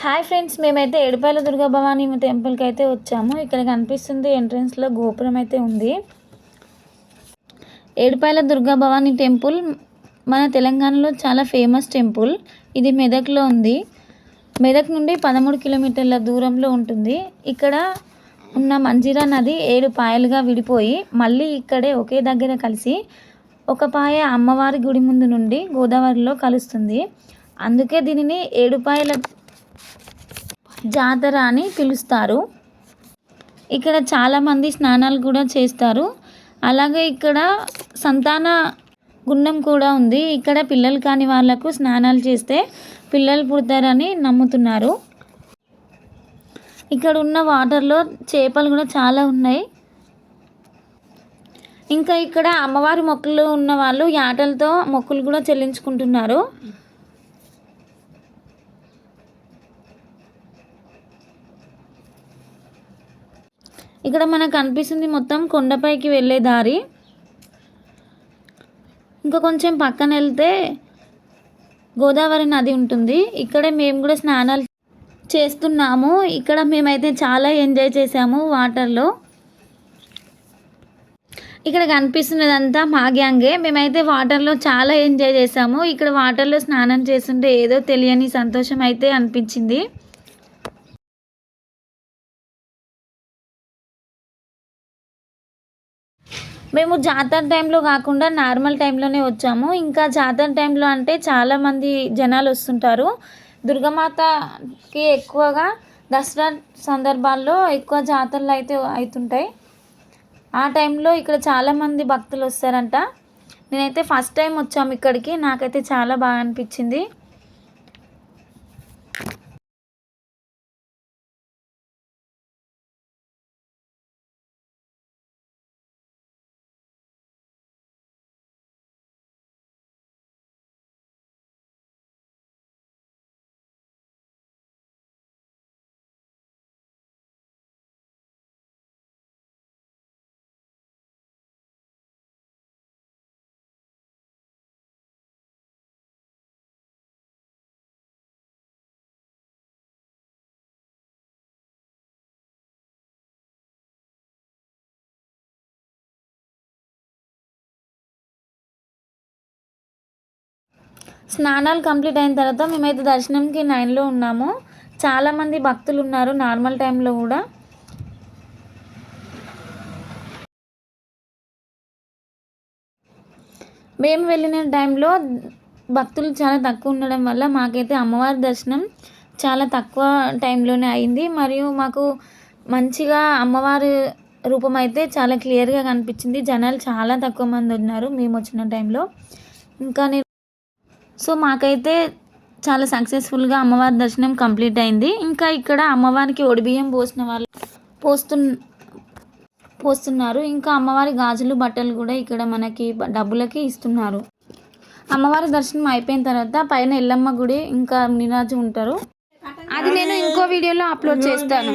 Hi friends మేమైతే ఏడుపాయల దుర్గా భవానీ టెంపుల్కి అయితే వచ్చాము. ఇక్కడ కనిపిస్తుంది ఎంట్రన్స్లో గోపురం అయితే ఉంది. ఏడుపాయల దుర్గా భవానీ టెంపుల్ మన తెలంగాణలో చాలా ఫేమస్ టెంపుల్. ఇది మెదక్లో ఉంది. మెదక్ నుండి పదమూడు కిలోమీటర్ల దూరంలో ఉంటుంది. ఇక్కడ ఉన్న మంజీరా నది ఏడు పాయలుగా విడిపోయి మళ్ళీ ఇక్కడే ఒకే దగ్గర కలిసి ఒక పాయ అమ్మవారి గుడి ముందు నుండి గోదావరిలో కలుస్తుంది. అందుకే దీనిని ఏడుపాయల జాతర అని పిలుస్తారు. ఇక్కడ చాలామంది స్నానాలు కూడా చేస్తారు. అలాగే ఇక్కడ సంతాన గుండం కూడా ఉంది. ఇక్కడ పిల్లలు కాని వాళ్ళకు స్నానాలు చేస్తే పిల్లలు పుడతారని నమ్ముతున్నారు. ఇక్కడ ఉన్న వాటర్లో చేపలు కూడా చాలా ఉన్నాయి. ఇంకా ఇక్కడ అమ్మవారి మొక్కలు ఉన్న వాళ్ళు యాటలతో మొక్కులు కూడా చెల్లించుకుంటున్నారు. ఇక్కడ మనకు కనిపిస్తుంది మొత్తం కొండపైకి వెళ్ళే దారి. ఇంకా కొంచెం పక్కన వెళ్తే గోదావరి నది ఉంటుంది. ఇక్కడే మేము కూడా స్నానాలు చేస్తున్నాము. ఇక్కడ మేమైతే చాలా ఎంజాయ్ చేసాము వాటర్లో. ఇక్కడ కనిపిస్తున్నదంతా మా గ్యాంగే. మేమైతే వాటర్లో చాలా ఎంజాయ్ చేసాము ఇక్కడ వాటర్లో స్నానం చేస్తుంటే ఏదో తెలియని సంతోషం అయితే అనిపించింది. మేము జాతర టైంలో కాకుండా నార్మల్ టైంలోనే వచ్చాము. ఇంకా జాతర టైంలో అంటే చాలామంది జనాలు వస్తుంటారు. దుర్గమాతకి ఎక్కువగా దసరా సందర్భాల్లో ఎక్కువ జాతరలు అయితే అవుతుంటాయి. ఆ టైంలో ఇక్కడ చాలామంది భక్తులు వస్తారంట. నేనైతే ఫస్ట్ టైం వచ్చాము ఇక్కడికి. నాకైతే చాలా బాగా అనిపించింది. స్నానాలు కంప్లీట్ అయిన తర్వాత మేమైతే దర్శనంకి నైన్లో ఉన్నాము. చాలామంది భక్తులు ఉన్నారు నార్మల్ టైంలో కూడా. మేము వెళ్ళిన టైంలో భక్తులు చాలా తక్కువ ఉండడం వల్ల మాకైతే అమ్మవారి దర్శనం చాలా తక్కువ టైంలోనే అయింది. మరియు మాకు మంచిగా అమ్మవారి రూపం అయితే చాలా క్లియర్గా కనిపించింది. జనాలు చాలా తక్కువ మంది ఉన్నారు మేము వచ్చిన టైంలో. ఇంకా నేను సో మాకైతే చాలా సక్సెస్ఫుల్గా అమ్మవారి దర్శనం కంప్లీట్ అయింది. ఇంకా ఇక్కడ అమ్మవారికి ఒడిబియ్యం పోసిన వాళ్ళు పోస్తు పోస్తున్నారు. ఇంకా అమ్మవారి గాజులు బట్టలు కూడా ఇక్కడ మనకి డబ్బులకి ఇస్తున్నారు. అమ్మవారి దర్శనం అయిపోయిన తర్వాత పైన ఎల్లమ్మ గుడి ఇంకా నిరాజు ఉంటారు. అది నేను ఇంకో వీడియోలో అప్లోడ్ చేస్తాను.